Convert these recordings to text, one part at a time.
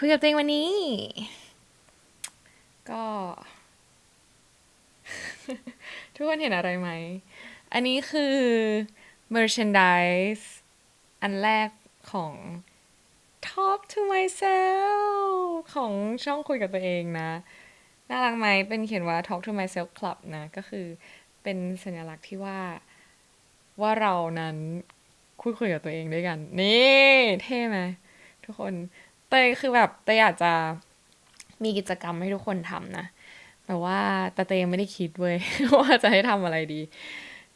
คุยกับตัวเองวันนี้ ก็ ทุกคนเห็นอะไรไหม อันนี้คือ merchandise อันแรกของ talk to myself ของช่องคุยกับตัวเองนะ น่ารักไหมเป็นเขียนว่า talk to myself club นะ ก็คือเป็นสัญลักษณ์ที่ว่าว่าเรานั้นคุยคุยกับตัวเองด้วยกัน นี่ เท่ไหมทุกคน เตยคือแบบเตยอยากจะมีกิจกรรมให้ทุกคนทำนะแต่ว่าแต่เตยยังไม่ได้คิดเว้ยว่าจะให้ทำอะไรดี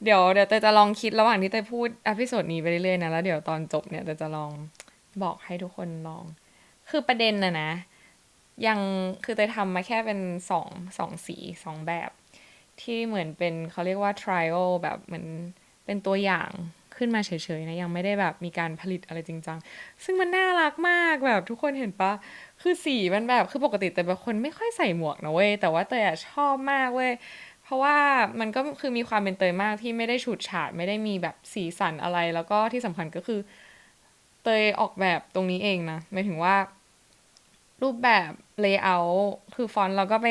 เดี๋ยวเดี๋ยวเตยจะลองคิดระหว่างที่เตยพูดอพิโซดนี้ไปเรื่อยๆนะแล้วเดี๋ยวตอนจบเนี่ยเตยจะลองบอกให้ทุกคนลอง คือประเด็นนะนะ ยังคือเตยทำมาแค่เป็นสองสองสีสองแบบ ที่เหมือนเป็นเขาเรียกว่า trial แบบเหมือนเป็นตัวอย่าง ขึ้นมาเฉยๆนะยังไม่ได้แบบมีการผลิตอะไรจริงจังซึ่งมันน่ารักมากแบบทุกคนเห็นปะคือสีมันแบบคือปกติแต่เป็นคนไม่ค่อยใส่หมวกนะเว้ยแต่ว่าเตยชอบมากเว้ยเพราะว่ามันก็คือมีความเป็นเตยมากที่ไม่ได้ฉูดฉาดไม่ได้มีแบบสีสันอะไรแล้วก็ที่สำคัญก็คือ เตยออกแบบตรงนี้เองนะหมายถึงว่า รูปแบบ layout คือฟอนต์เราก็ไป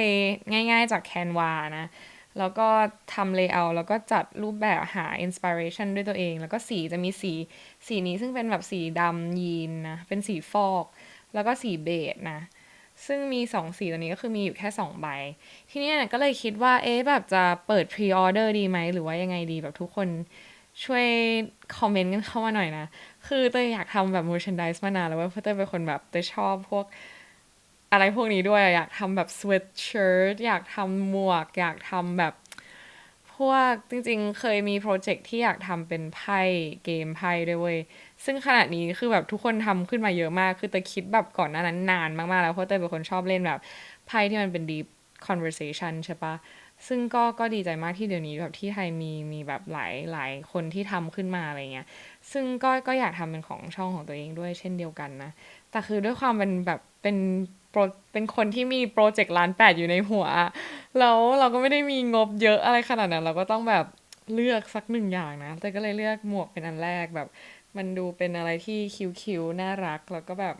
ง่าย ๆ จาก Canva นะ แล้วก็ทำ layout แล้วก็จัดรูปแบบหา inspiration ด้วยตัวเอง แล้วก็สีจะมีสีสีนี้ซึ่งเป็นแบบสีดำยีนนะ เป็นสีฟอก แล้วก็สีเบจนะ ซึ่งมีสองสีตัวนี้ก็คือมีอยู่แค่สองใบ ทีนี้เนี่ยก็เลยคิดว่า เอ๊ะแบบจะเปิด pre order ดีไหม หรือว่ายังไงดีแบบทุกคนช่วยคอมเมนต์กันเข้ามาหน่อยนะ คือเตยอยากทำแบบ merchandise มานานแล้วเว่าเพราะเตยเป็นคนแบบเตยชอบพวก อะไรพวกนี้ด้วย อยากทำแบบ sweatshirt อยากทำหมวก อยากทำแบบพวกจริงๆ เคยมีโปรเจกต์ที่อยากทำเป็นไพ่เกมไพ่ด้วยเว้ย ซึ่งขณะนี้คือแบบทุกคนทำขึ้นมาเยอะมาก คือเตยคิดแบบก่อนหน้านั้นนานมากๆแล้ว เพราะเตยเป็นคนชอบเล่นแบบไพ่ที่มันเป็น deep conversation ใช่ปะซึ่งก็ก็ดีใจมากที่เดี๋ยวนี้แบบที่ไทยมีมีแบบหลายหลายคนที่ทำขึ้นมาอะไรเงี้ย ซึ่งก็ก็อยากทำเป็นของช่องของตัวเองด้วยเช่นเดียวกันนะ แต่คือด้วยความเป็นแบบเป็น โปรเป็นคนที่มีโปรเจกต์ล้านแปดอยู่ในหัว แล้วเราก็ไม่ได้มีงบเยอะอะไรขนาดนั้น เราก็ต้องแบบเลือกสักหนึ่งอย่างนะ แต่ก็เลยเลือกหมวกเป็นอันแรกแบบ มันดูเป็นอะไรที่คิ้วๆน่ารัก แล้วก็แบบ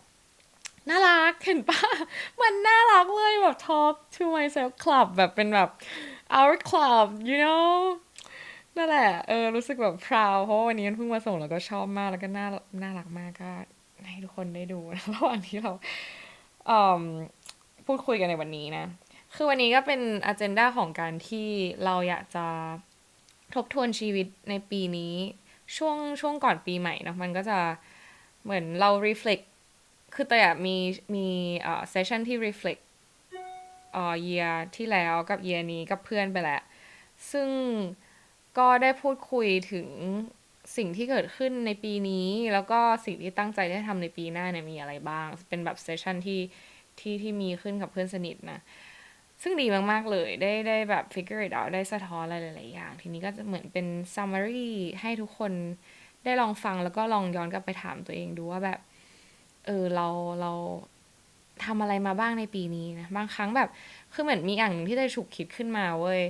น่ารักเห็นปะมันน่ารักเลยแบบ talk to myself club แบบเป็นแบบ our club you know นั่นแหละ เออ รู้สึกแบบ proud เพราะวันนี้มันเพิ่งมาส่งแล้วก็ชอบมากแล้วก็น่า น่ารักมากก็ให้ทุกคนได้ดูนะระหว่างที่เรา พูดคุยกันในวันนี้นะ คือวันนี้ก็เป็น agenda ของการที่เราอยากจะทบทวนชีวิตในปีนี้ ช่วงช่วงก่อนปีใหม่นะมันก็จะเหมือนเรา reflect คือแต่อะมีมีเอ่อ session ที่ reflect เอ่อ year ที่แล้วกับ year นี้กับเพื่อนไปแล้ว ซึ่งก็ได้พูดคุยถึง สิ่งที่เกิดขึ้นในปีนี้ แล้วก็สิ่งที่ตั้งใจจะทำในปีหน้าเนี่ยมีอะไรบ้าง เป็นแบบเซสชันที่ที่ที่มีขึ้นกับเพื่อนสนิทนะ ซึ่งดีมากๆเลยได้ได้แบบ figure it out ได้สะท้อนอะไรหลายๆอย่าง ทีนี้ก็จะเหมือนเป็น summary ให้ทุกคนได้ลองฟังแล้วก็ลองย้อนกลับไปถามตัวเองดูว่าแบบ เออเราเราทำอะไรมาบ้างในปีนี้นะ บางครั้งแบบ คือเหมือนมีอย่างหนึ่งที่ได้ฉุกคิดขึ้นมาเว้ย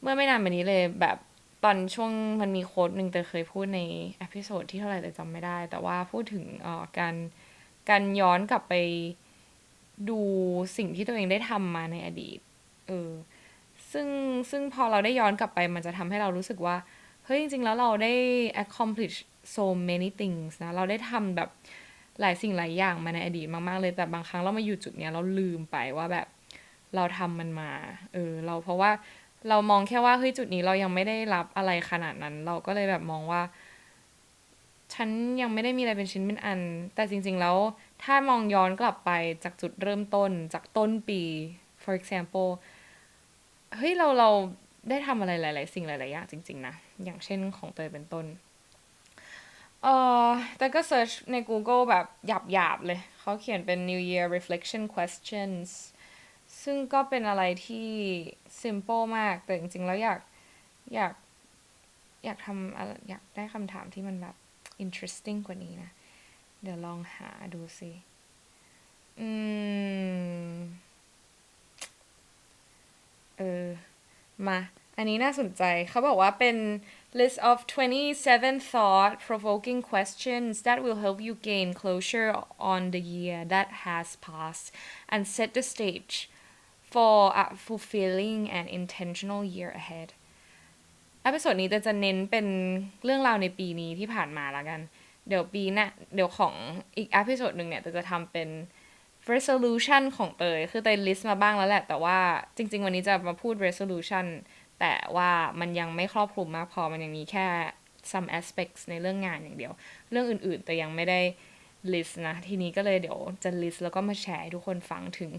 เมื่อไม่นานมานี้เลยแบบ ตอนช่วงมันมีโค้ดหนึ่งแต่เคยพูดในอพิโซดที่เท่าไหร่แต่จำไม่ได้ แต่ว่าพูดถึงเอ่อการการย้อนกลับไปดูสิ่งที่ตัวเองได้ทำมาในอดีต เออ ซึ่งซึ่งพอเราได้ย้อนกลับไปมันจะทำให้เรารู้สึกว่า เฮ้ยจริง ๆ แล้วเราได้ accomplish so many things นะ เราได้ทำแบบหลายสิ่งหลายอย่างมาในอดีตมาก ๆ เลย แต่บางครั้งเรามาอยู่จุดเนี้ยเราลืมไปว่าแบบเราทำมันมา เออ เราเพราะว่า เรามองแค่ว่าเฮ้ยจุดนี้เรายังไม่ได้รับอะไรขนาดนั้น เราก็เลยแบบมองว่า ฉันยังไม่ได้มีอะไรเป็นชิ้นเป็นอัน แต่จริง ๆ แล้วถ้ามองย้อนกลับไปจากจุดเริ่มต้นจากต้นปี for example เฮ้ยเราเราได้ทำอะไรหลาย ๆ สิ่งหลาย ๆ อย่างจริง ๆ นะ อย่างเช่นของเตยเป็นต้น เออแต่ก็ search ใน Google แบบหยาบ ๆ เลย เขาเขียนเป็น New Year Reflection Questions ซึ่งก็เป็นอะไรที่ simple มาก แต่จริงๆ แล้วอยาก อยาก อยากทำอยากได้คำถามที่มันแบบ interesting กว่านี้นะ เดี๋ยวลองหาดูสิอืม เออ มา อันนี้น่าสนใจ เขาบอกว่าเป็น list of 27 thought provoking questions that will help you gain closure on the year that has passed and set the stage for a fulfilling and intentional year ahead อพิโซดนี้จะจะเน้นเป็นเรื่องราวในปีนี้ที่ผ่านมาแล้วกัน เดี๋ยวปีหน้าเดี๋ยวของอีกอพิโซดหนึ่งเนี่ยจะทำเป็น resolution ของเตย คือเตย list มาบ้างแล้วแหละ แต่ว่าจริง ๆ วันนี้จะมาพูด resolution แต่ว่ามันยังไม่ครอบคลุมมากพอ มันยังมีแค่ some aspects ในเรื่องงานอย่างเดียว เรื่องอื่นๆ แต่ยังไม่ได้ list นะ ทีนี้ก็เลยเดี๋ยวจะ list แล้วก็มาแชร์ให้ทุกคนฟังถึง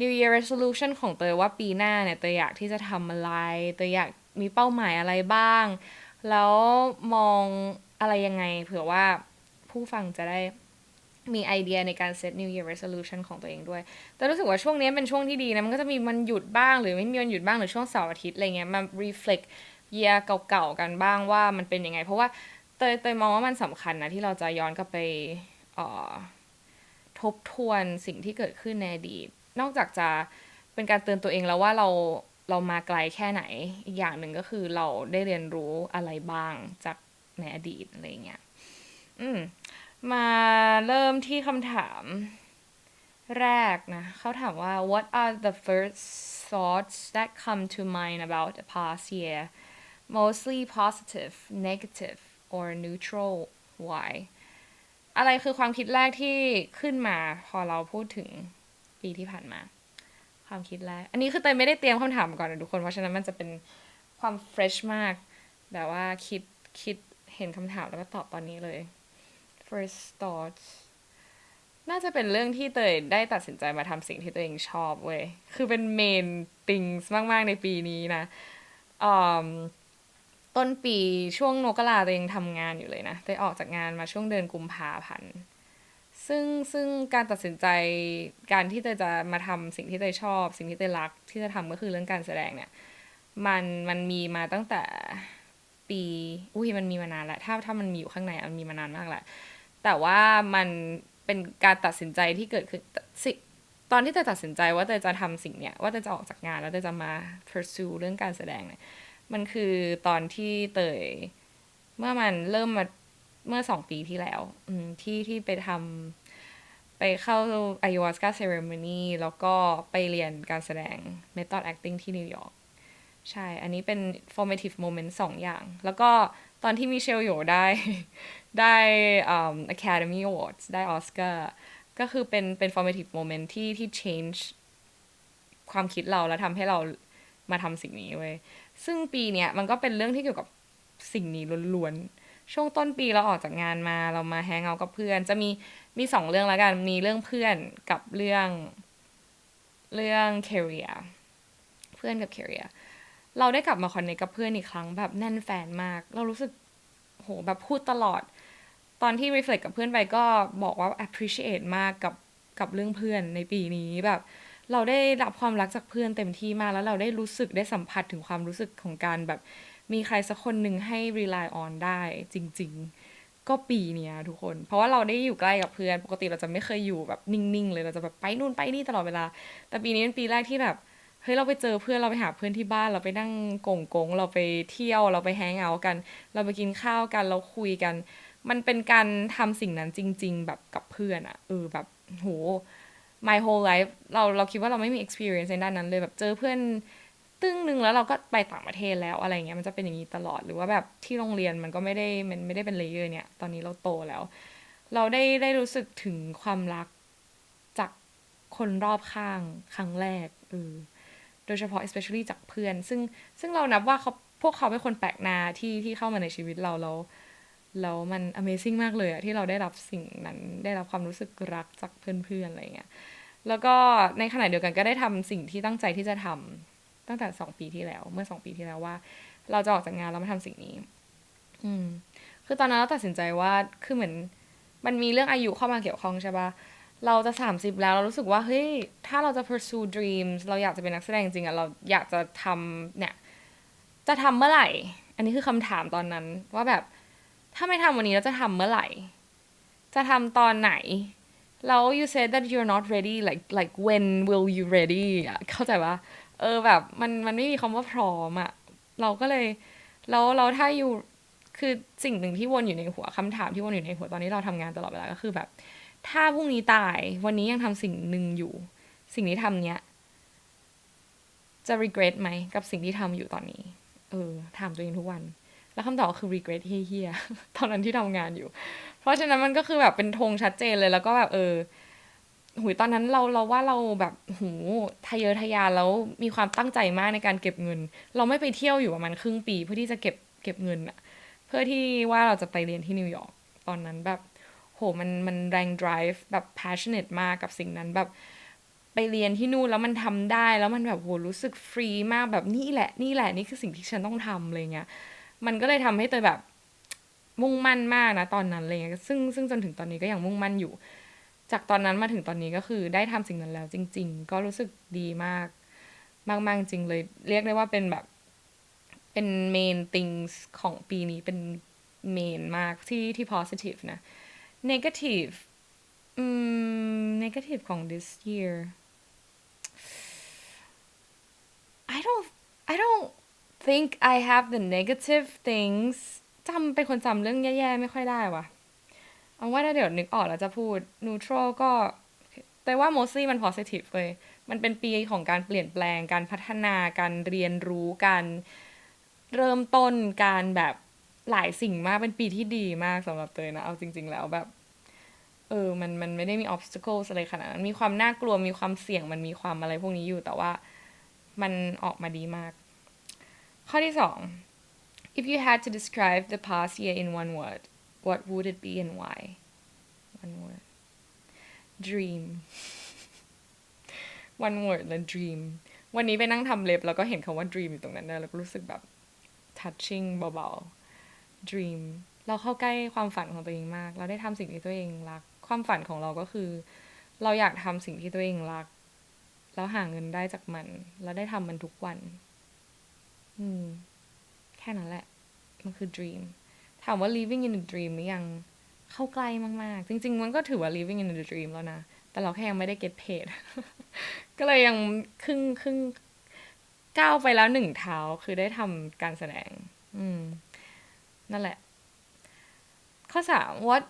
New Year Resolution ของเตยว่าปีหน้าเนี่ยเตยอยากที่จะทำอะไรเตยอยากมีเป้าหมายอะไรบ้าง แล้วมองอะไรยังไง เผื่อว่าผู้ฟังจะได้มีไอเดียในการ set New Year Resolution ของตัวเองด้วย แต่รู้สึกว่าช่วงนี้เป็นช่วงที่ดีนะ มันก็จะมีมันหยุดบ้างหรือไม่มีวันหยุดบ้างหรือช่วงเสาร์อาทิตย์อะไรเงี้ยมา reflect year เก่าๆกันบ้างว่ามันเป็นยังไง เพราะว่าเตยเตยมองว่ามันสำคัญนะที่เราจะย้อนกลับไปออทบทวนสิ่งที่เกิดขึ้นในอดีต นอกจากจะเป็นการเตือนตัวเองแล้วว่าเราเรามาไกลแค่ไหน อีกอย่างหนึ่งก็คือเราได้เรียนรู้อะไรบ้างจากในอดีตอะไรเงี้ย อืม มาเริ่มที่คำถามแรกนะ เขาถามว่า what are the first thoughts that come to mind about the past year mostly positive negative or neutral why อะไรคือความคิดแรกที่ขึ้นมาพอเราพูดถึง ปีที่ผ่านมา ความคิดแรก อันนี้คือเตยไม่ได้เตรียมคำถามก่อนนะทุกคน เพราะฉะนั้นมันจะเป็นความ fresh มาก แบบว่าคิดคิดเห็นคำถามแล้วก็ตอบตอนนี้เลย first thoughts น่าจะเป็นเรื่องที่เตยได้ตัดสินใจมาทำสิ่งที่ตัวเองชอบเว้ย คือเป็น main things มาก ๆ ในปีนี้นะต้นปีช่วงโนกราตัวเองทำงานอยู่เลยนะเตยออกจากงานมาช่วงเดือนกุมภาพันธ์ ซึ่งซึ่งการตัดสินใจการที่เตยจะมาทำสิ่งที่เตยชอบ สิ่งที่เตยรักที่จะทำก็คือเรื่องการแสดงเนี่ยมันมันมีมาตั้งแต่ปีอุ้ยมันมีมานานแหละถ้าถ้ามันมีอยู่ข้างในมันมีมานานมากแหละแต่ว่ามันเป็นการตัดสินใจที่เกิดขึ้นสิตอนที่เตยตัดสินใจว่าเตยจะทำสิ่งเนี้ยว่าเตยจะออกจากงานแล้วเตยจะมา pursue เรื่องการแสดงเนี่ยมันคือตอนที่เตยเมื่อมันเริ่มมา เมื่อสองปีที่แล้วที่ที่ไปทำไปเข้า ayahuasca ceremony แล้วก็ไปเรียนการแสดง method acting ที่นิวยอร์กใช่ อันนี้เป็น formative moment สองอย่าง แล้วก็ตอนที่มิเชลโยได้ได้ um, Academy Awards ได้ออสการ์ก็คือเป็นเป็น formative moment ที่ที่ change ความคิดเราแล้วทำให้เรามาทำสิ่งนี้เว้ยซึ่งปีเนี้ยมันก็เป็นเรื่องที่เกี่ยวกับสิ่งนี้ล้วนๆ ช่วงต้นปีเราออกจากงานมาเรามาแฮงเอากับเพื่อน จะมีมีสองเรื่องแล้วกัน มีเรื่องเพื่อนกับเรื่องเรื่อง career เพื่อนกับ career เราได้กลับมาคอนเนคกับเพื่อนอีกครั้งแบบแน่นแฟนมาก เรารู้สึกโหแบบพูดตลอด ตอนที่ reflect กับเพื่อนไปก็บอกว่า appreciate มากกับกับเรื่องเพื่อนในปีนี้แบบ เราได้รับความรักจากเพื่อนเต็มที่มากแล้วเราได้รู้สึกได้สัมผัสถึงความรู้สึกของการแบบ มีใครสักคนหนึ่งให้ rely on ได้จริง ๆ ก็ปีเนี้ยทุกคน เพราะว่าเราได้อยู่ใกล้กับเพื่อน ปกติเราจะไม่เคยอยู่แบบนิ่งๆเลย เราจะแบบไปนู่นไปนี่ตลอดเวลา แต่ปีนี้เป็นปีแรกที่แบบ เฮ้ยเราไปเจอเพื่อนเราไปหาเพื่อนที่บ้าน เราไปนั่งกงกงเราไปเที่ยว เราไปแฮงเอาท์กัน เราไปกินข้าวกัน เราคุยกัน มันเป็นการทำสิ่งนั้นจริง ๆ แบบกับเพื่อนอะเออแบบโห my whole life เราเราคิดว่าเราไม่มี experience ในด้านนั้นเลยแบบเจอเพื่อน ตึ้งหนึ่งแล้วเราก็ไปต่างประเทศแล้วอะไรเงี้ยมันจะเป็นอย่างนี้ตลอดหรือว่าแบบที่โรงเรียนมันก็ไม่ได้มันไม่ได้เป็นเลเยอร์เนี่ยตอนนี้เราโตแล้ว เราได้ได้รู้สึกถึงความรักจากคนรอบข้างครั้งแรกเออโดยเฉพาะ especially จากเพื่อน ซึ่งซึ่งเรานับว่าเขาพวกเขาเป็นคนแปลกหน้าที่ที่เข้ามาในชีวิตเราแล้วแล้วมัน amazing มากเลยอะที่เราได้รับสิ่งนั้นได้รับความรู้สึกรักจากเพื่อนๆอะไรเงี้ยแล้วก็ในขณะเดียวกันก็ได้ทำสิ่งที่ตั้งใจที่จะทำ ตั้งแต่สองปีที่แล้ว เมื่อสองปีที่แล้วว่า เราจะออกจากงานแล้วมาทำสิ่งนี้ อืม คือตอนนั้นเราตัดสินใจว่าคือเหมือน มันมีเรื่องอายุเข้ามาเกี่ยวข้องใช่ปะเราจะ 30 แล้วเรารู้สึกว่าเฮ้ยถ้าเราจะ pursue dreams เราอยากจะเป็นนักแสดงจริงอะเราอยากจะทำเนี่ย จะทำเมื่อไหร่ อันนี้คือคำถามตอนนั้น ว่าแบบถ้าไม่ทำวันนี้เราจะทำเมื่อไหร่ จะทำตอนไหนแล้ว you said that you're not ready like like when will you ready เข้าใจปะ เออแบบมันมันไม่มีคำว่าพร้อมอะเราก็เลยแล้วเราถ้าอยู่คือสิ่งหนึ่งที่วนอยู่ในหัวคำถามที่วนอยู่ในหัวตอนนี้เราทำงานตลอดเวลาก็คือแบบ ถ้าพรุ่งนี้ตายวันนี้ยังทำสิ่งหนึ่งอยู่ สิ่งที่ทำเนี้ยจะ regret ไหมกับสิ่งที่ทำอยู่ตอนนี้ เออถามตัวเองทุกวัน แล้วคำตอบคือ regret เฮียๆตอนนั้นที่ทำงานอยู่ เพราะฉะนั้นมันก็คือแบบเป็นธงชัดเจนเลยแล้วก็แบบเออ หุยตอนนั้นเราเราว่าเราแบบหูทะเยอทะยานแล้วมีความตั้งใจมากในการเก็บเงิน เราไม่ไปเที่ยวอยู่ประมาณครึ่งปี เพื่อที่จะเก็บเก็บเงินอะเพื่อที่ว่าเราจะไปเรียนที่นิวยอร์กตอนนั้นแบบโหมันมันแรง drive แบบ passionate มากกับสิ่งนั้นแบบไปเรียนที่นู่นแล้วมันทำได้แล้วมันแบบโหรู้สึกฟรีมากแบบนี่แหละนี่แหละนี่คือสิ่งที่ฉันต้องทำอะไรเงี้ยมันก็เลยทำให้เตยแบบมุ่งมั่นมากนะตอนนั้นอะไรเงี้ยซึ่งซึ่งจนถึงตอนนี้ก็ยังมุ่งมั่นอยู่ จากตอนนั้นมาถึงตอนนี้ก็คือได้ทำสิ่งนั้นแล้วจริง ๆ ก็รู้สึกดีมาก มากๆจริงเลย เรียกได้ว่าเป็นแบบ เป็น main things ของปีนี้เป็น main มากที่ที่ positive นะ negative อืม negative ของ this year I don't I don't think I have the negative things จำเป็นคนจำเรื่องแย่ๆ ไม่ค่อยได้ว่ะ เอาว่าถ้าเดี๋ยวนึกออกแล้วจะพูด neutral ก็แต่ว่า mostly มัน positive เลย มันเป็นปีของการเปลี่ยนแปลง การพัฒนา การเรียนรู้ การเริ่มต้น การแบบหลายสิ่งมาก เป็นปีที่ดีมากสำหรับเตยนะ เอาจริง ๆ แล้วแบบ เออ มัน มันไม่ได้มี obstacles อะไรขนาดนั้น มีความน่ากลัว มีความเสี่ยง มันมีความอะไรพวกนี้อยู่ แต่ว่ามันออกมาดีมาก ข้อที่สอง if you had to describe the past year in one word what would it be and why one word dream one word และ dream วันนี้ไปนั่งทำเล็บ แล้วก็เห็นคำว่า dream อยู่ตรงนั้นได้แล้วก็รู้สึกแบบ touching เบาๆ dream เราเข้าใกล้ความฝันของตัวเองมาก เราได้ทำสิ่งที่ตัวเองรัก ความฝันของเราก็คือ เราอยากทำสิ่งที่ตัวเองรัก แล้วหาเงินได้จากมัน แล้วได้ทำมันทุกวัน อืม แค่นั้นแหละ มันคือ dream ถามว่า living in a dream หรือยังเข้าใกล้มากๆ จริง ๆ มันก็ถือว่า living in a dream แล้วนะ แต่เราแค่ยังไม่ได้ get paid ก็เลยยังครึ่งครึ่งก้าวไปแล้วหนึ่งเท้าคือได้ทำการแสดง อืม นั่นแหละ ข้อสาม what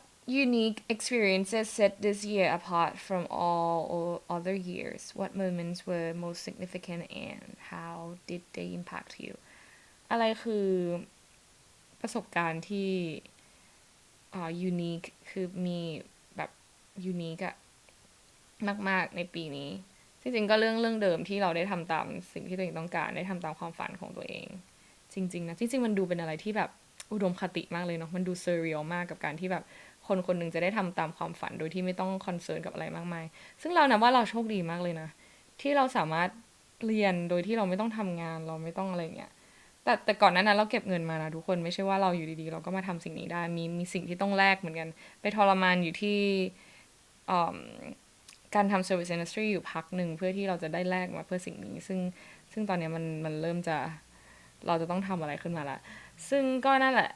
unique experiences set this year apart from all other years what moments were most significant and how did they impact you อะไรคือ ประสบการณ์ที่อ่า unique คือมีแบบ unique อะมาก ๆ ในปีนี้จริงๆก็เรื่องเรื่องเดิมที่เราได้ทำตามสิ่งที่ตัวเองต้องการได้ทำตามความฝันของตัวเอง จริง ๆ นะ จริง ๆ มันดูเป็นอะไรที่แบบอุดมคติมากเลยเนาะมันดูเซอร์เรียลมากกับการที่แบบคนคนหนึ่งจะได้ทำตามความฝันโดยที่ไม่ต้องคอนเซิร์นกับอะไรมากมาย ซึ่งเรานะว่าเราโชคดีมากเลยนะ ที่เราสามารถเรียนโดยที่เราไม่ต้องทำงาน เราไม่ต้องอะไรเงี้ย แต่แต่ก่อนนั้นนะเราเก็บเงินมานะทุกคนไม่ใช่ว่าเราอยู่ดีๆ เราก็มาทำสิ่งนี้ได้มีมีสิ่งที่ต้องแลกเหมือนกัน ไปทรมานอยู่ที่การทำ service industry อยู่พักหนึ่งเพื่อที่เราจะได้แลกมาเพื่อสิ่งนี้ ซึ่งซึ่งตอนนี้มันมันเริ่มจะเราจะต้องทำอะไรขึ้นมาละซึ่งก็นั่นแหละ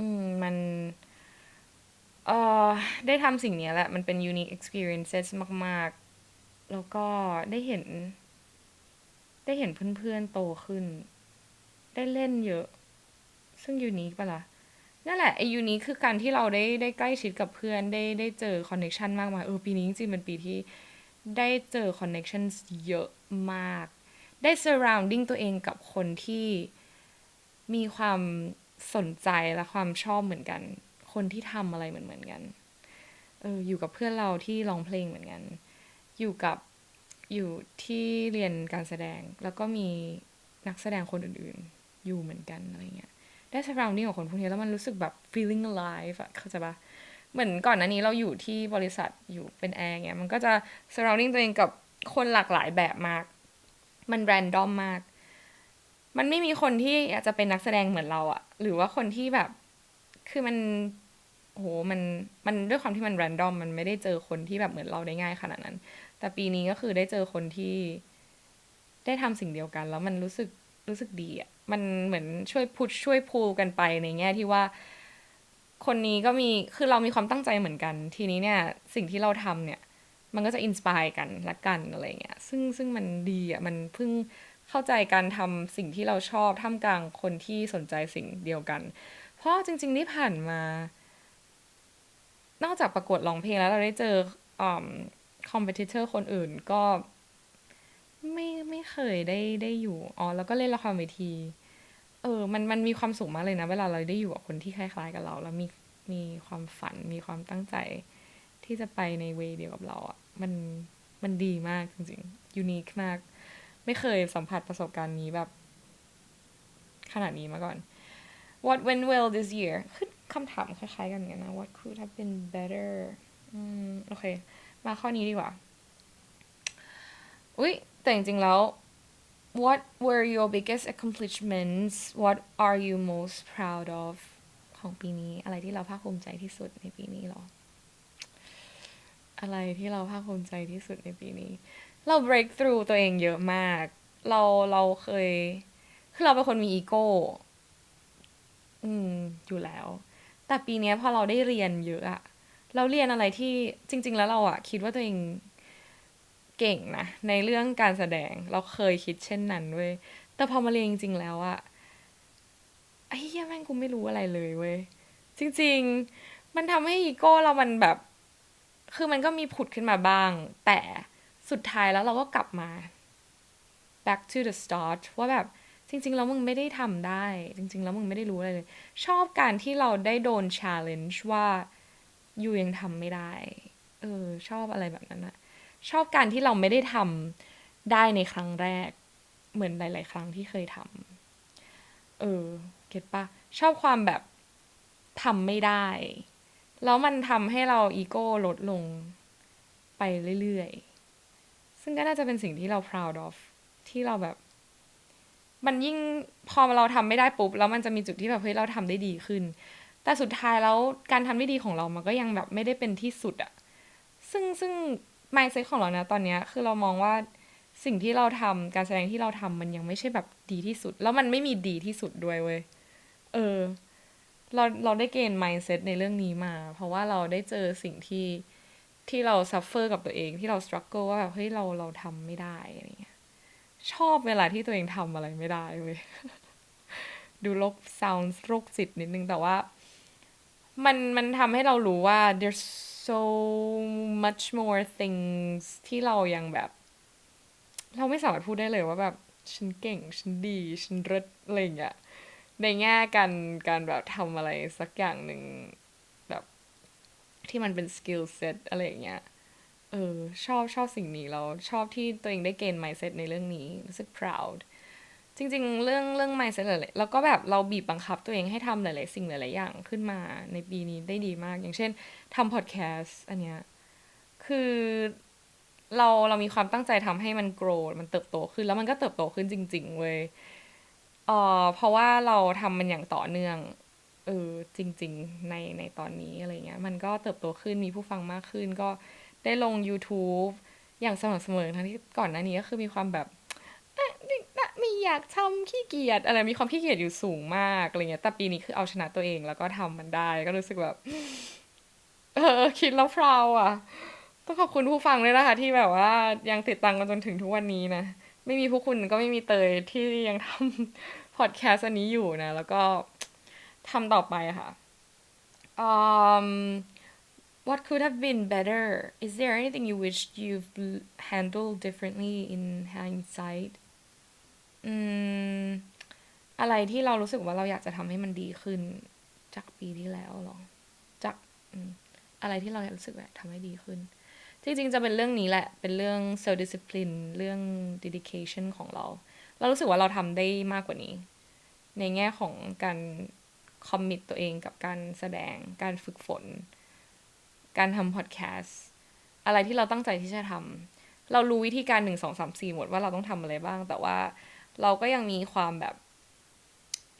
อืมมันเอ่อได้ทำสิ่งนี้แหละ มันเป็น unique experiences มาก ๆ แล้วก็ได้เห็น ได้เห็นเพื่อนๆโตขึ้น ได้เล่นเยอะ ซึ่ง unique ปะละ่ะนั่นแหละไอ้ unique คือการที่เราได้ได้ใกล้ชิดกับเพื่อนได้ได้เจอ connection มากมายเออปีนี้จริงๆเป็นปีที่ได้เจอ connections เยอะมาก ได้ surrounding ตัวเองกับคนที่มีความสนใจและความชอบเหมือนกัน คนที่ทำอะไรเหมือนเหมือนกัน เอออยู่กับเพื่อนเราที่ร้องเพลงเหมือนกัน อยู่กับ อยู่ที่เรียนการแสดงแล้วก็มีนักแสดงคนอื่นๆ อยู่เหมือนกันอะไรเงี้ยได้ surrounding ของคนพวกนี้แล้วมันรู้สึกแบบ feeling alive อะเข้าใจปะเหมือนก่อนหน้านี้เราอยู่ที่บริษัทอยู่เป็นแอร์เงี้ยมันก็จะ surrounding ตัวเองกับคนหลากหลายแบบมาก มัน random มาก มันไม่มีคนที่อาจจะเป็นนักแสดงเหมือนเราอะหรือว่าคนที่แบบ คือมันโหมันมันด้วยความที่มัน random มันไม่ได้เจอคนที่แบบเหมือนเราได้ง่ายขนาดนั้น แต่ปีนี้ก็คือได้เจอคนที่ได้ทำสิ่งเดียวกัน แล้วมันรู้สึกรู้สึกดีอะมันเหมือนช่วยพุชช่วยพูกันไปในแง่ที่ว่า คนนี้ก็มีคือเรามีความตั้งใจเหมือนกัน ทีนี้เนี่ยสิ่งที่เราทำเนี่ย มันก็จะอินสปายกันละกันอะไรเงี้ย ซึ่งซึ่งมันดีอะมันเพิ่งเข้าใจการทำสิ่งที่เราชอบท่ามกลางคนที่สนใจสิ่งเดียวกัน เพราะจริง ๆ ที่ผ่านมา นอกจากประกวดร้องเพลงแล้วเราได้เจออ คอมเพติเตอร์คนอื่นก็ไม่ไม่เคยได้ได้อยู่อ๋อแล้วก็เล่นละครเวที เออ มันมันมีความสุขมากเลยนะ เวลาเราได้อยู่กับคนที่คล้ายๆกับเรา แล้วมีมีความฝันมีความตั้งใจ ที่จะไปในเวเดียวกับเราอะ่ะมันมันดีมากจริงๆยูนิคมาก ไม่เคยสัมผัสประสบการณ์นี้แบบ ขนาดนี้มาก่อน What went well this year คือคำถามคล้ายๆกันกันนะ What could have been better อืมโอเค มาข้อนี้ดีกว่า อุ้ยแต่จริงๆแล้ว What were your biggest accomplishments What are you most proud of ของปีนี้ อะไรที่เราภาคภูมิใจที่สุดในปีนี้หรอ อะไรที่เราภาคภูมิใจที่สุดในปีนี้ เรา break through ตัวเองเยอะมาก เราเราเคย คือเราเป็นคนมีอีโก้ อืม อยู่แล้ว แต่ปีนี้พอเราได้เรียนเยอะอะ เราเรียนอะไรที่จริง ๆ แล้วเราอะคิดว่าตัวเองเก่งนะ ในเรื่องการแสดงเราเคยคิดเช่นนั้นเว้ยแต่พอมาเรียนจริง ๆ แล้วอะไอ้เหี้ยแม่งกูไม่รู้อะไรเลยเว้ยจริง ๆ มันทำให้อีโก้เรามันแบบ คือมันก็มีผุดขึ้นมาบ้าง แต่สุดท้ายแล้วเราก็กลับมา back to the start ว่าแบบจริง ๆ แล้วมึงไม่ได้ทำได้ จริง ๆ แล้วมึงไม่ได้รู้อะไรเลย ชอบการที่เราได้โดน challenge ว่า ยูยังทำไม่ได้ เออ ชอบอะไรแบบนั้นอะชอบการที่เราไม่ได้ทำได้ในครั้งแรก เหมือนหลาย ๆ ครั้งที่เคยทำเออ เก็ตปะชอบความแบบทำไม่ได้ แล้วมันทำให้เราอีโก้ลดลงไปเรื่อย ๆ ซึ่งก็น่าจะเป็นสิ่งที่เรา proud of ที่เราแบบ มันยิ่งพอเราทำไม่ได้ปุ๊บ แล้วมันจะมีจุดที่แบบเฮ้ยเราทำได้ดีขึ้น แต่สุดท้ายแล้วการทำได้ดีของเรามันก็ยังแบบไม่ได้เป็นที่สุดอะซึ่งซึ่ง mindset ของเรานะตอนนี้คือเรามองว่าสิ่งที่เราทำการแสดงที่เราทำมันยังไม่ใช่แบบดีที่สุด แล้วมันไม่มีดีที่สุดด้วยเว้ยเออ เราเราได้เกณฑ์ mindset ในเรื่องนี้มา เพราะว่าเราได้เจอสิ่งที่ที่เรา suffer กับตัวเองที่เรา struggle ว่าแบบเฮ้ยเราเราทำไม่ได้อะไรเงี้ยชอบเวลาที่ตัวเองทำอะไรไม่ได้เว้ยดูโรค sounds โรคจิตนิดนึงแต่ว่า มันมันทำให้เรารู้ว่า there's so much more things ที่เรายังแบบ เราไม่สามารถพูดได้เลยว่าแบบฉันเก่ง ฉันดี ฉันเลิศอะไรอย่างเงี้ยในแง่การการแบบทำอะไรสักอย่างหนึ่งแบบที่มันเป็นสกิลเซ็ตอะไรอย่างเงี้ยเออชอบชอบสิ่งนี้เราชอบที่ตัวเองได้เกณฑ์ mindset ในเรื่องนี้ รู้สึก proud จริง ๆ เรื่องเรื่อง mindset หลายๆแล้วก็แบบเราบีบบังคับตัวเองให้ทำหลายๆ สิ่งหลายๆ อย่างขึ้นมาในปีนี้ได้ดีมาก อย่างเช่นทำพอดแคสต์อันเนี้ยคือเราเรามีความตั้งใจทำให้มันโกรธมันเติบโตขึ้น แล้วมันก็เติบโตขึ้นจริง ๆ เว้ยเออเพราะว่าเราทำมันอย่างต่อเนื่องเออจริง ๆ ในในตอนนี้อะไรเงี้ยมันก็เติบโตขึ้นมีผู้ฟังมากขึ้น ก็ได้ลง YouTube อย่างสม่ำเสมอทั้งที่ก่อนหน้านี้ก็คือมีความแบบ อยากทำขี้เกียจอะไรมีความขี้เกียจอยู่สูงมากอะไรเงี้ยแต่ปีนี้คือเอาชนะตัวเองแล้วก็ทำมันได้ ก็รู้สึกแบบ เออคิดแล้วพราวอะ ต้องขอบคุณผู้ฟังด้วยนะคะ ที่แบบว่ายังติดตามกันจนถึงทุกวันนี้นะไม่มีพวกคุณก็ไม่มีเตยที่ยังทำพอดแคสต์อันนี้อยู่นะ แล้วก็ทำต่อไปค่ะ um what could have been better is there anything you wish you've handled differently in hindsight อืม อะไรที่เรารู้สึกว่าเราอยากจะทำให้มันดีขึ้น จากปีที่แล้วหรอ จากอะไรที่เราอยากรู้สึกแบบทำให้ดีขึ้น จริงๆ จะเป็นเรื่องนี้แหละ เป็นเรื่อง self discipline เรื่อง dedication ของเรา เรารู้สึกว่าเราทำได้มากกว่านี้ ในแง่ของการคอมมิตตัวเองกับการแสดง การฝึกฝน การทำพอดแคสต์ อะไรที่เราตั้งใจที่จะทำ เรารู้วิธีการหนึ่งสองสามสี่หมดว่าเราต้องทำอะไรบ้าง แต่ว่า เราก็ยังมีความแบบ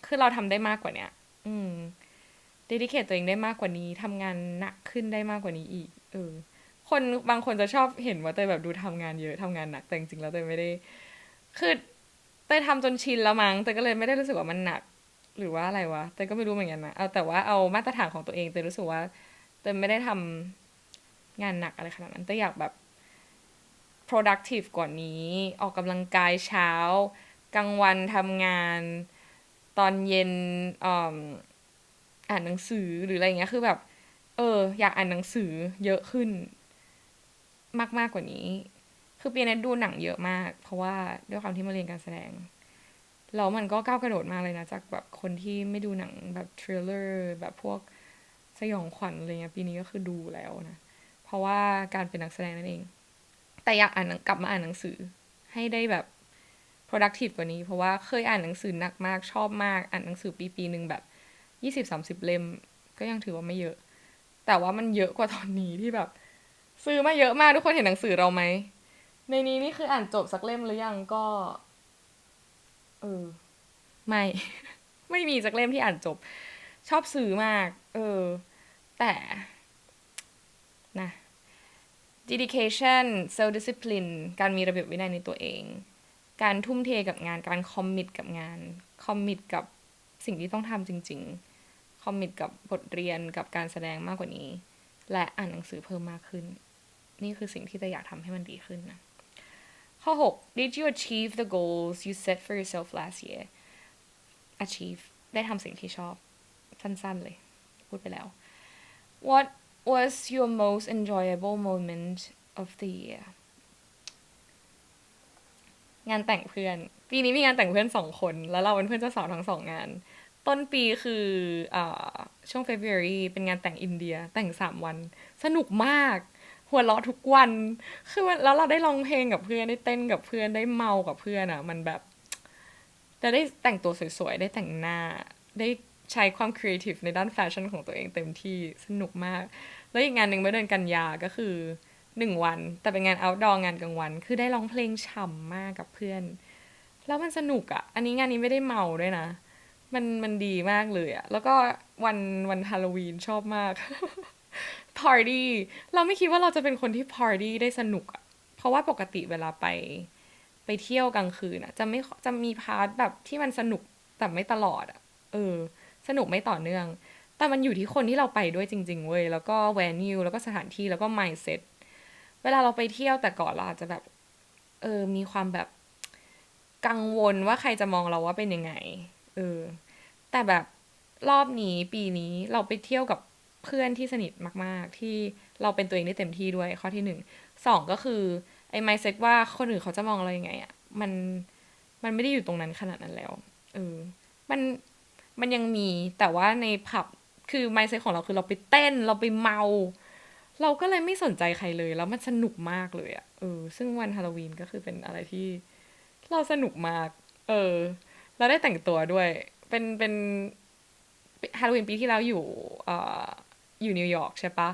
คือเราทำได้มากกว่าเนี้ย อืมเดดิเคทตัวเองได้มากกว่านี้ทำงานหนักขึ้นได้มากกว่านี้อีก เออ คนบางคนจะชอบเห็นว่าเตยแบบดูทำงานเยอะทำงานหนักแต่จริงๆแล้วเตยไม่ได้ คือเตยทำจนชินแล้วมั้งเตยก็เลยไม่ได้รู้สึกว่ามันหนัก หรือว่าอะไรวะเตยก็ไม่รู้เหมือนกันนะเอาแต่ว่าเอามาตรฐานของตัวเองเตยรู้สึกว่าเตยไม่ได้ทำงานหนักอะไรขนาดนั้นเตยอยากแบบ productive กว่านี้ ออกกำลังกายเช้า กลางวันทำงาน ตอนเย็นอ่อานหนังสือหรืออะไรเงี้ยคือแบบ เออ อยากอ่านหนังสือเยอะขึ้น มากมากกว่านี้ คือปีนี้ดูหนังเยอะมาก เพราะว่าด้วยความที่มาเรียนการแสดงแล้วมันก็ก้าวกระโดดมากเลยนะ จากแบบคนที่ไม่ดูหนังแบบทริลเลอร์แบบพวกสยองขวัญอะไรเงี้ยปีนี้ก็คือดูแล้วนะ เพราะว่าการเป็นนักแสดงนั่นเอง แต่อยากอ่านกลับมาอ่านหนังสือให้ได้แบบ productive กว่านี้ เพราะว่าเคยอ่านหนังสือหนักมากชอบมากอ่านหนังสือปีปีหนึ่งแบบยี่สิบสามสิบเล่ม ก็ยังถือว่าไม่เยอะ แต่ว่ามันเยอะกว่าตอนนี้ที่แบบ ซื้อมาเยอะมากทุกคนเห็นหนังสือเราไหม ในนี้นี่คืออ่านจบสักเล่มหรือยังก็เออไม่ ไม่มีสักเล่มที่อ่านจบ ชอบซื้อมาก เออ แต่นะ dedication self discipline การมีระเบียบวินัยในตัวเอง การทุ่มเทกับงานการคอมมิตกับงานคอมมิตกับสิ่งที่ต้องทำจริง ๆ คอมมิตกับบทเรียนกับการแสดงมากกว่านี้ และอ่านหนังสือเพิ่มมากขึ้น นี่คือสิ่งที่จะอยากทำให้มันดีขึ้นนะข้อ 6 did you achieve the goals you set for yourself last year achieve ได้ทำสิ่งที่ชอบ สั้นๆเลย พูดไปแล้ว what was your most enjoyable moment of the year งานแต่งเพื่อน ปีนี้มีงานแต่งเพื่อนสองคน แล้วเราเป็นเพื่อนเจ้าสาวทั้งสองงาน ต้นปีคืออช่วง February เป็นงานแต่งอินเดียแต่งสามวัน สนุกมากหัวเราะทุกวัน คือแล้วเราได้ร้องเพลงกับเพื่อนได้เต้นกับเพื่อนได้เมากับเพื่อนอะ่ะ มันแบบจะได้แต่งตัวสวยๆ ได้แต่งหน้า ได้ใช้ความครีเอทีฟในด้านแฟชั่นของตัวเองเต็มที่สนุกมาก แล้วอีกงานหนึ่งเมื่อเดือนกันยาก็คือ หนึ่งวัน แต่เป็นงาน outdoor งานกลางวัน คือได้ร้องเพลงฉ่ำมากกับเพื่อน แล้วมันสนุกอะ่ะ อันนี้งานนี้ไม่ได้เมาด้วยนะ มันมันดีมากเลยอะ่ะ แล้วก็วันวันฮาโลวีนชอบมากพาร์ตี้เราไม่คิดว่าเราจะเป็นคนที่พาร์ตี้ได้สนุกอะ่ะ เพราะว่าปกติเวลาไปไปเที่ยวกลางคืนอะ่ะ จะไม่จะมีพาร์ทแบบที่มันสนุกแต่ไม่ตลอดอะ่ะ เออ สนุกไม่ต่อเนื่องแต่มันอยู่ที่คนที่เราไปด้วยจริง ๆ เว้ย แล้วก็แวนิวแล้วก็สถานที่ แล้วก็ไมซ์ เวลาเราไปเที่ยวแต่ก่อนเราอาจจะแบบ เออ มีความแบบกังวลว่าใครจะมองเราว่าเป็นยังไง เออ แต่แบบรอบนี้ปีนี้เราไปเที่ยวกับเพื่อนที่สนิทมาก ๆ ที่เราเป็นตัวเองได้เต็มที่ด้วยข้อที่หนึ่งสองก็คือไอ้ไมซ์เซ็ตว่าคนอื่นเขาจะมองเราอยังไงอะ่ะมันมันไม่ได้อยู่ตรงนั้นขนาดนั้นแล้วเออมันมันยังมีแต่ว่าในผับคือไมซ์เซ็ตของเราคือเราไปเต้นเราไปเมา เราก็เลยไม่สนใจใครเลย แล้วมันสนุกมากเลยอะเออ ซึ่งวันฮาโลวีนก็คือเป็นอะไรที่ เราสนุกมาก เออ เราได้แต่งตัวด้วย เป็นเป็นฮาโลวีนปีที่แล้วอยู่เอ่ออยู่นิวยอร์กใช่ปะ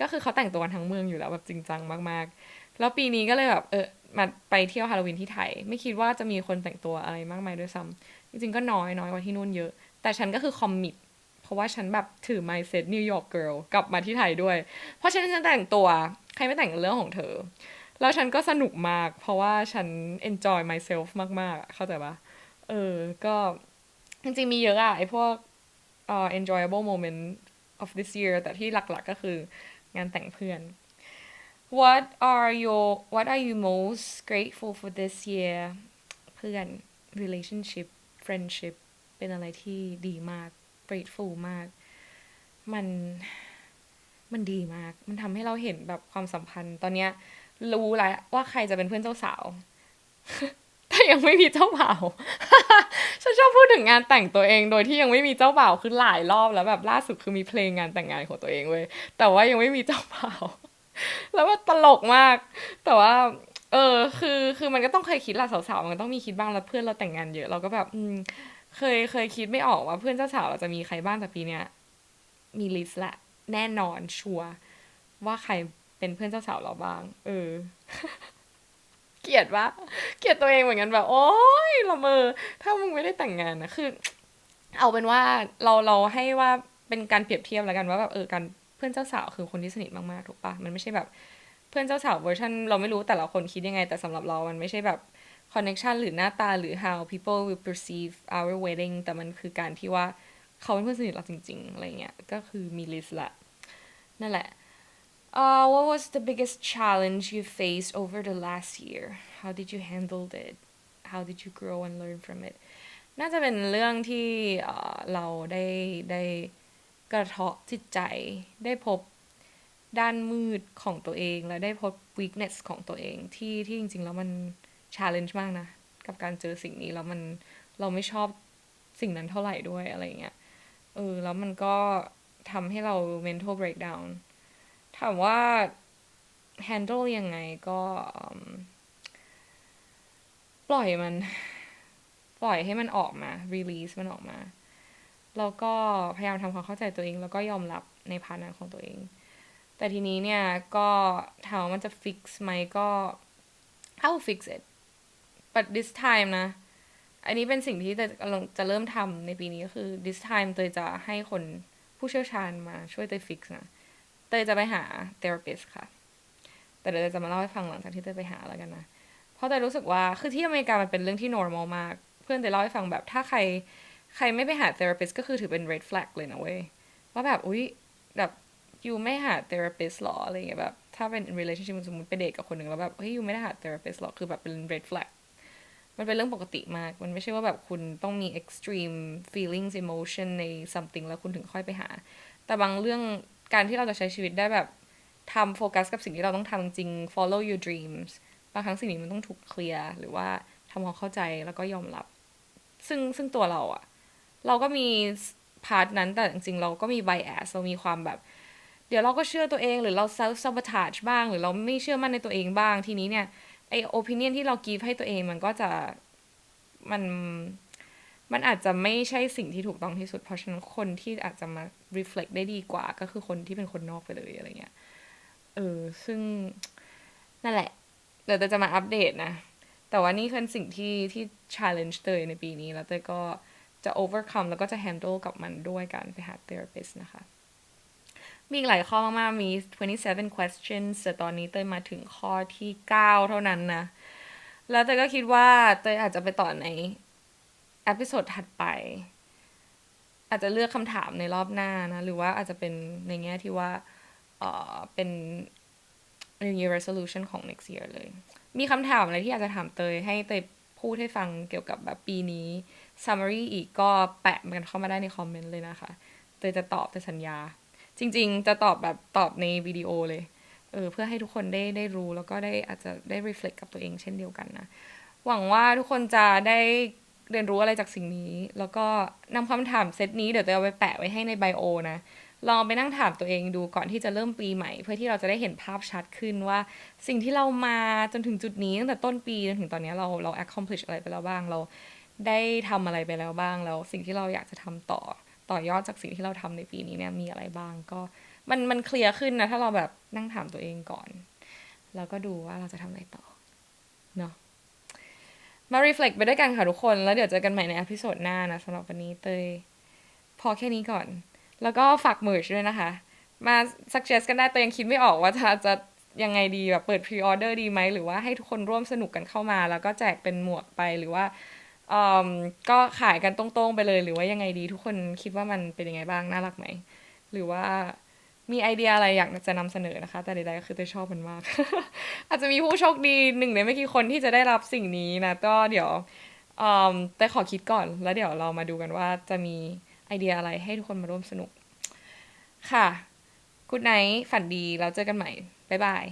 ก็คือเขาแต่งตัวทั้งเมืองอยู่แล้วแบบจริงจังมากๆ แล้วปีนี้ก็เลยแบบเออมาไปเที่ยวฮาโลวีนที่ไทย ไม่คิดว่าจะมีคนแต่งตัวอะไรมากมายด้วยซ้ำจริงๆก็น้อยน้อยกว่าที่นู่นเยอะ แต่ฉันก็คือคอมมิต ราะว่าฉันแบบถือ mindset New York girl กลับมาที่ไทยด้วย เพราะฉะนั้นฉันแต่งตัว ใครไม่แต่งเรื่องของเธอ แล้วฉันก็สนุกมาก เพราะว่าฉัน enjoy myself มากๆ เข้าใจปะเออ ก็จริงๆมีเยอะอะไอพวก uh, enjoyable moment of this year แต่ที่หลักๆก็คืองานแต่งเพื่อน what are your what are you most grateful for this year เพื่อน relationship friendship เป็นอะไรที่ดีมาก grateful มาก มันมันดีมาก มันทำให้เราเห็นแบบความสัมพันธ์ ตอนเนี้ย รู้แล้วว่าใครจะเป็นเพื่อนเจ้าสาว แต่ยังไม่มีเจ้าบ่าว ฉันชอบพูดถึงงานแต่งตัวเอง โดยที่ยังไม่มีเจ้าบ่าวคือหลายรอบแล้วแบบล่าสุดคือมีเพลงงานแต่งงานของตัวเองเว้ย แต่ว่ายังไม่มีเจ้าบ่าว แล้วว่าตลกมาก แต่ว่า เออ คือ คือมันก็ต้องเคยคิดละสาวๆ มันต้องมีคิดบ้างแล้วเพื่อนเราแต่งงานเยอะ เราก็แบบ อืม เคยเคยคิดไม่ออกว่าเพื่อนเจ้าสาวเราจะมีใครบ้างแต่ปีเนี้ยมีลิสต์ละแน่นอนชัวร์ว่าใครเป็นเพื่อนเจ้าสาวเราบ้าง เออ เกลียดวะเกลียดตัวเองเหมือนกันแบบ โอ๊ยละเมอ ถ้ามึงไม่ได้แต่งงานนะคือ เอาเป็นว่าเราเราให้ว่าเป็นการเปรียบเทียบแล้วกันว่าแบบเออการเพื่อนเจ้าสาวคือคนที่สนิทมากๆถูกปะมันไม่ใช่แบบ เพื่อนเจ้าสาวเวอร์ชันเราไม่รู้แต่ละคนคิดยังไง แต่สำหรับเรามันไม่ใช่แบบ connection หรือหน้าตาหรือ how people will perceive our wedding แต่มันคือการที่ว่าเขาเป็นเพื่อนสนิทเราจริง ๆ อะไรเงี้ย ก็คือมีลิสต์ละ นั่นแหละ uh, what was the biggest challenge you faced over the last year how did you handle it how did you grow and learn from it น่าจะเป็นเรื่องที่เอ่อเราได้ได้กระเทาะจิตใจ ได้พบด้านมืดของตัวเอง และได้พบ weakness ของตัวเองที่ที่จริง ๆ แล้วมัน challenge มากนะ กับการเจอสิ่งนี้แล้วมันเราไม่ชอบสิ่งนั้นเท่าไหร่ด้วยอะไรเงี้ยเออแล้วมันก็ทำให้เรา mental breakdown ถามว่า handle ยังไงก็ปล่อยมัน ปล่อยให้มันออกมา release มันออกมา แล้วก็พยายามทำความเข้าใจตัวเอง แล้วก็ยอมรับในพาร์ทนั้นของตัวเอง แต่ทีนี้เนี่ย ก็ถามว่ามันจะ fix ไหมก็ how fix it but this time นะ อันนี้เป็นสิ่งที่จะกำลังจะเริ่มทำในปีนี้ก็คือ this time เตยจะให้คนผู้เชี่ยวชาญมาช่วยเตย fix นะ เตยจะไปหา therapist ค่ะ แต่เดี๋ยวเตยจะมาเล่าให้ฟังหลังจากที่เตยไปหาแล้วกันนะ เพราะเตยรู้สึกว่า คือที่อเมริกามันเป็นเรื่องที่ normal มาก เพื่อนเตยเล่าให้ฟังแบบถ้าใครใครไม่ไปหา therapist ก็คือถือเป็น red flag เลยนะเว้ย ว่าแบบ อุ๊ย แบบยูไม่หา therapist หรออะไรเงี้ยแบบ ถ้าเป็น relationship สมมติไปเดทกับคนหนึ่งแล้วแบบ เฮ้ยยูไม่ได้หา therapist หรอ คือแบบเป็น red flag มันเป็นเรื่องปกติมาก มันไม่ใช่ว่าแบบคุณต้องมี extreme feelings emotion ใน something แล้วคุณถึงค่อยไปหา แต่บางเรื่องการที่เราจะใช้ชีวิตได้แบบทำโฟกัสกับสิ่งที่เราต้องทำจริง follow your dreams บางครั้งสิ่งนี้มันต้องถูกเคลียร์หรือว่าทำความเข้าใจแล้วก็ยอมรับ ซึ่งซึ่งตัวเราอะเราก็มีพาร์ทนั้นแต่จริงๆ เราก็มี bias เรามีความแบบ เดี๋ยวเราก็เชื่อตัวเองหรือเรา self sabotage บ้าง หรือเราไม่เชื่อมั่นในตัวเองบ้างทีนี้เนี่ย ไอ opinion ที่เรา give ให้ตัวเองมันก็จะมันมันอาจจะไม่ใช่สิ่งที่ถูกต้องที่สุด เพราะฉะนั้นคนที่อาจจะมา reflect ได้ดีกว่า ก็คือคนที่เป็นคนนอกไปเลยอะไรเงี้ย เออ ซึ่งนั่นแหละ เดี๋ยวจะมาอัปเดตนะ แต่ว่านี่คือสิ่งที่ที่ challenge เตยในปีนี้ แล้วเตยก็จะ overcome แล้วก็จะ handle กับมันด้วยการไปหา therapist นะคะ มีอีกหลายข้อมากๆ มี 27 questions แต่ตอนนี้เตยมาถึงข้อที่ 9 เท่านั้นนะ แล้วเตยก็คิดว่าเตยอาจจะไปต่อในเอพิโซดถัดไป อาจจะเลือกคำถามในรอบหน้านะ หรือว่าอาจจะเป็นในแง่ที่ว่า เออเป็น New Year Resolution ของ next year เลย มีคำถามอะไรที่อยากจะถามเตยให้เตยพูดให้ฟังเกี่ยวกับแบบปีนี้ summary อีกก็แปะมันเข้ามาได้ในคอมเมนต์เลยนะคะ เตยจะตอบเตยสัญญา จริง ๆ จะตอบแบบตอบในวิดีโอเลยเออเพื่อให้ทุกคนได้ได้รู้แล้วก็ได้อาจจะได้ reflect กับตัวเองเช่นเดียวกันนะ หวังว่าทุกคนจะได้เรียนรู้อะไรจากสิ่งนี้ แล้วก็นำคำถามเซตนี้เดี๋ยวจะเอาไปแปะไว้ให้ในไบโอนะ ลองไปนั่งถามตัวเองดูก่อนที่จะเริ่มปีใหม่ เพื่อที่เราจะได้เห็นภาพชัดขึ้นว่า สิ่งที่เรามาจนถึงจุดนี้ตั้งแต่ต้นปีจนถึงตอนนี้เราเรา accomplish อะไรไปแล้วบ้างเราได้ทำอะไรไปแล้วบ้างแล้วสิ่งที่เราอยากจะทำต่อ ต่อยอดจากสิ่งที่เราทำในปีนี้เนี่ยมีอะไรบ้างก็มันมันเคลียร์ขึ้นนะ ถ้าเราแบบนั่งถามตัวเองก่อน แล้วก็ดูว่าเราจะทำอะไรต่อเนาะมา reflect ไปด้วยกันค่ะทุกคน แล้วเดี๋ยวเจอกันใหม่ในอพิโซดหน้านะสำหรับวันนี้เตยพอแค่นี้ก่อน แล้วก็ฝาก merch ด้วยนะคะ มา suggest กันได้แต่ยังคิดไม่ออกว่าจะจะยังไงดีแบบเปิด pre order ดีไหม หรือว่าให้ทุกคนร่วมสนุกกันเข้ามา แล้วก็แจกเป็นหมวกไปหรือว่า ก็ขายกันตรงๆไปเลยหรือว่ายังไงดี ทุกคนคิดว่ามันเป็นยังไงบ้างน่ารักไหม หรือว่ามีไอเดียอะไรอยากจะนำเสนอนะคะ แต่ใดๆก็คือเตยชอบมันมาก อาจจะมีผู้โชคดีหนึ่งในไม่กี่คนที่จะได้รับสิ่งนี้นะก็เดี๋ยวอืมเตยขอคิดก่อนแล้วเดี๋ยวเรามาดูกันว่าจะมีไอเดียอะไรให้ทุกคนมาร่วมสนุก ค่ะ good night ฝันดีแล้วเจอกันใหม่ บ๊ายบาย